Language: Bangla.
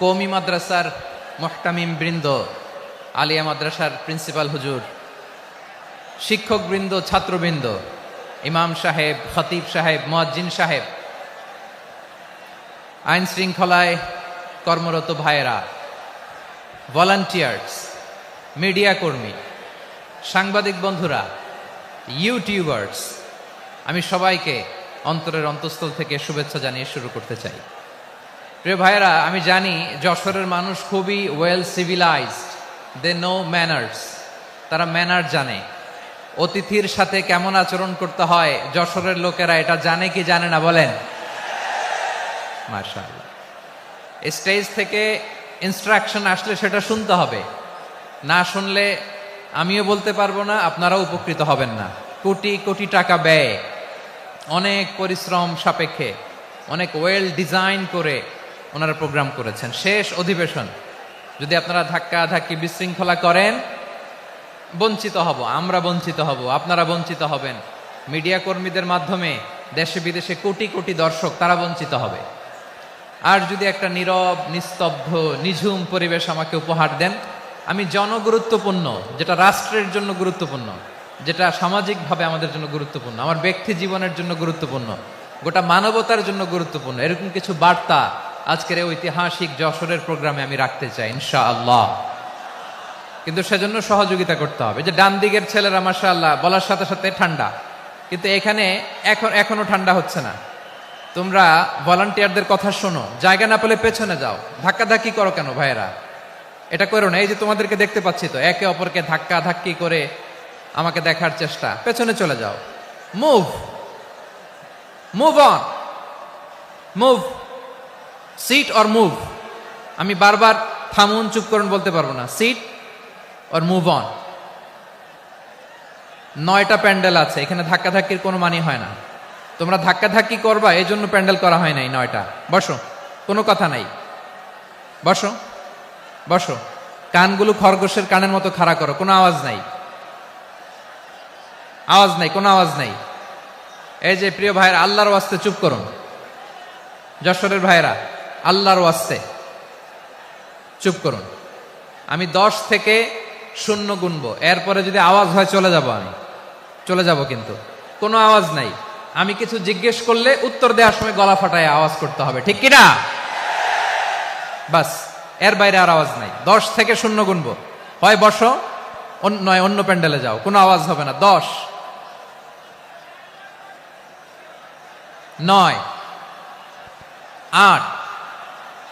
কৌমি মাদ্রাসার মোহতামিম বৃন্দ, আলিয়া মাদ্রাসার প্রিন্সিপাল হুজুর, শিক্ষকবৃন্দ, ছাত্রবৃন্দ, ইমাম সাহেব, খতিব সাহেব, মোয়াজ্জিন সাহেব, আইন শৃঙ্খলায় কর্মরত ভাইয়েরা ভলান্টিয়ার্স মিডিয়া কর্মী, সাংবাদিক বন্ধুরা ইউটিউবার্স আমি সবাইকে অন্তরের অন্তঃস্থল থেকে শুভেচ্ছা জানিয়ে শুরু করতে চাই। প্রিয় ভাইরা আমি জানি যশোরের মানুষ খুবই well civilized they know manners তারা ম্যানার জানে। অতিথির সাথে কেমন আচরণ করতে হয়, যশোরের লোকেরা এটা জানে কি জানে না বলেন? মার্শাল্লাহ স্টেজ থেকে ইনস্ট্রাকশন আসলে সেটা শুনতে হবে। না শুনলে আমিও বলতে পারব না, আপনারাও উপকৃত হবেন না। কোটি কোটি টাকা ব্যয়। অনেক পরিশ্রম সাপেক্ষে। অনেক ওয়েল ডিজাইন করে ওনারা প্রোগ্রাম করেছেন। শেষ অধিবেশন। যদি আপনারা ধাক্কা ধাক্কি বিশৃঙ্খলা করেন, বঞ্চিত হব, আমরা বঞ্চিত হব, আপনারা বঞ্চিত হবেন। মিডিয়া কর্মীদের মাধ্যমে দেশে বিদেশে কোটি কোটি দর্শক, তারা বঞ্চিত হবে। আর যদি একটা নীরব, নিস্তব্ধ, নিঝুম পরিবেশ আমাকে উপহার দেন, আমি জনগুরুত্বপূর্ণ, যেটা রাষ্ট্রের জন্য গুরুত্বপূর্ণ, যেটা সামাজিকভাবে আমাদের জন্য গুরুত্বপূর্ণ, আমার ব্যক্তি জীবনের জন্য গুরুত্বপূর্ণ, গোটা মানবতার জন্য গুরুত্বপূর্ণ, এরকম কিছু বার্তা আজকের এই ঐতিহাসিক যশোরের প্রোগ্রামে আমি রাখতে চাই, ইনশাআল্লাহ। কিন্তু সেজন্য সহযোগিতা করতে হবে। যে ডান দিকের ছেলেরা মাসা আল্লাহ বলার সাথে সাথে ঠান্ডা। কিন্তু এখানে এখন, এখনও ঠান্ডা হচ্ছে না। তোমরা ভলান্টিয়ারদের কথা শোনো। জায়গা না পেলে পেছনে যাও। ধাক্কা ধাক্কি করো কেন ভাইয়েরা? এটা করো না। এই যে তোমাদেরকে দেখতে পাচ্ছি তো, একে অপরকে ধাক্কা ধাক্কি করে আমাকে দেখার চেষ্টা। পেছনে চলে যাও। Move move on move seat or move আমি বারবার থামুন, চুপ করুন বলতে পারব না। সিট অর মুভ অন নয়টা প্যান্ডেল আছে, এখানে ধাক্কাধাক্কির কোনো মানি হয় না। তোমরা ধাক্কাধাক্কি করবা এই জন্য প্যান্ডেল করা হয় নাই নয়টা। বসো, কোনো কথা নাই। বসো বসো। কানগুলো খরগোশের কানের মতো খাড়া করো, কোনো আওয়াজ নাই। আওয়াজ নাই, কোনো আওয়াজ নাই। এই যে প্রিয় ভাইয়ের, আল্লাহর ওয়াস্তে চুপ করুন। যশোরের ভাইয়েরা আল্লাহর ওয়াস্তে। চুপ করুন। আমি দশ থেকে শূন্য গুনবো। এরপরে যদি আওয়াজ হয়, চলে যাব আমি। চলে যাব কিন্তু। কোনো আওয়াজ নাই। আমি কিছু জিজ্ঞেস করলে উত্তর দেওয়ার সময় গলা ফাটায় আওয়াজ করতে হবে। ঠিক কিনা? বাস, এর বাইরে আর আওয়াজ নাই। দশ থেকে শূন্য গুনবো। হয় বসো নয়, অন্য প্যান্ডেলে যাও। কোনো আওয়াজ হবে না। দশ। নয়। আট।